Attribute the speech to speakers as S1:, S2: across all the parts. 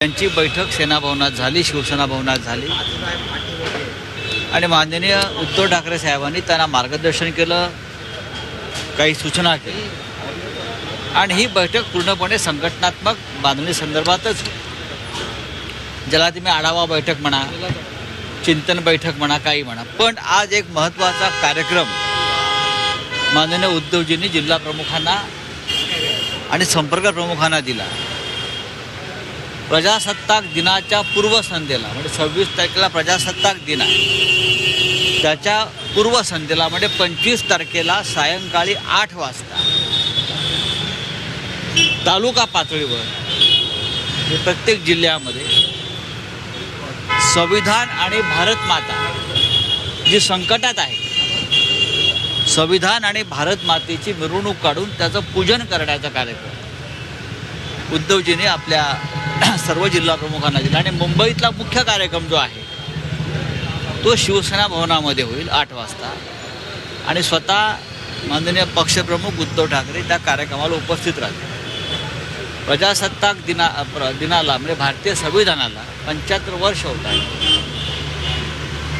S1: त्यांची बैठक सेनाभवनात झाली शिवसेना भवनात झाली. आणि माननीय उद्धव ठाकरे साहेबांनी त्यांना मार्गदर्शन केलं काही सूचना केल्या. आणि ही बैठक पूर्णपणे संघटनात्मक बांधणी संदर्भातच. ज्याला तुम्ही आढावा बैठक म्हणा चिंतन बैठक म्हणा काही म्हणा. पण आज एक महत्त्वाचा कार्यक्रम माननीय उद्धवजींनी जिल्हा प्रमुखांना आणि संपर्क प्रमुखांना दिला. प्रजासत्ताक दिनाच्या पूर्वसंध्येला म्हणजे सव्वीस तारखेला प्रजासत्ताक दिन आहे. त्याच्या पूर्वसंध्येला म्हणजे पंचवीस तारखेला सायंकाळी आठ वाजता. तालुका पातळीवर म्हणजे प्रत्येक जिल्ह्यामध्ये संविधान आणि भारत माता जी संकटात आहे संविधान आणि भारत मातेची मिरवणूक काढून त्याचं पूजन करण्याचा कार्यक्रम. उद्धवजीने आपल्या सर्व जिल्हा प्रमुखांना दिला आणि मुंबईतला मुख्य कार्यक्रम जो आहे तो शिवसेना भवनामध्ये होईल आठ वाजता. आणि स्वतः माननीय पक्षप्रमुख उद्धव ठाकरे त्या कार्यक्रमाला उपस्थित राहतील. प्रजासत्ताक दिना प्र दिनाला म्हणजे भारतीय संविधानाला पंच्याहत्तर वर्ष होत आहे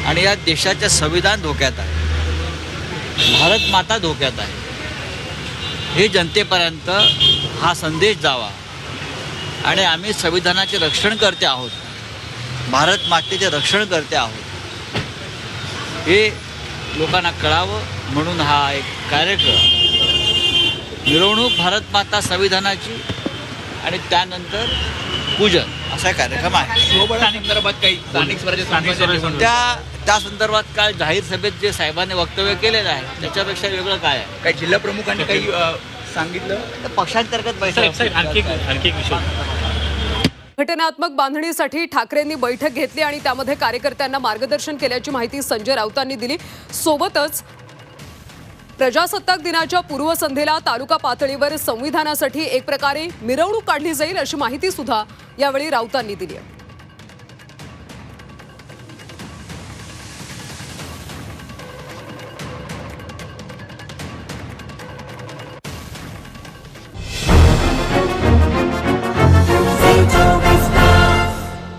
S1: आणि या देशाच्या संविधान धोक्यात आहे. भारत माता धोक्यात आहे. हे जनतेपर्यंत हा संदेश जावा. आणि आम्ही संविधानाचे रक्षण करते आहोत. भारत मातेचे रक्षण करते आहोत. हे लोकांना कळावं म्हणून हा एक कार्यक्रम. मिरवणूक भारत माता संविधानाची आणि त्यानंतर पूजन असा कार्यक्रम आहे.
S2: संदर्भात काही स्थानिक स्वराज्य संस्थांच्या
S1: त्या त्या संदर्भात काय जाहीर सभेत जे साहेबांनी वक्तव्य केलेलं आहे त्याच्यापेक्षा वेगळं काय आहे?
S2: काही जिल्हा प्रमुखांनी काही सांगितलं.
S1: तर पक्षांतर्गत बैठक
S3: आणखी आणखी एक विषय.
S4: घटनात्मक बांधणीसाठी ठाकरेंनी बैठक घेतली आणि त्यामध्ये कार्यकर्त्यांना मार्गदर्शन केल्याची माहिती संजय राऊतांनी दिली. सोबतच प्रजासत्ताक दिनाच्या पूर्वसंध्येला तालुका पातळीवर संविधानासाठी एक प्रकारे मिरवणूक काढली जाईल अशी माहिती सुद्धा यावेळी राऊतांनी दिली आहे.